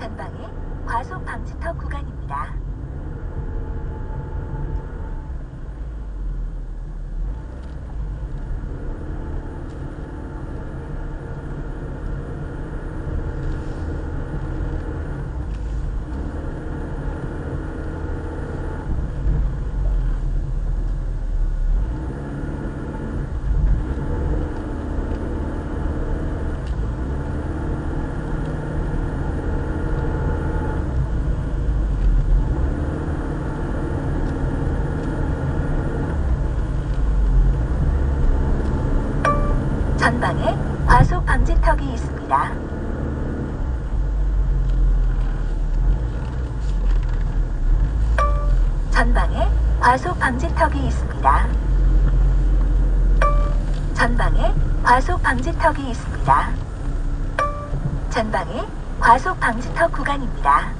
전방에 과속 방지턱 구간입니다. 전방에 과속 방지턱이 있습니다. 전방에 과속 방지턱이 있습니다. 전방에 과속 방지턱이 있습니다. 전방에 과속 방지턱 구간입니다.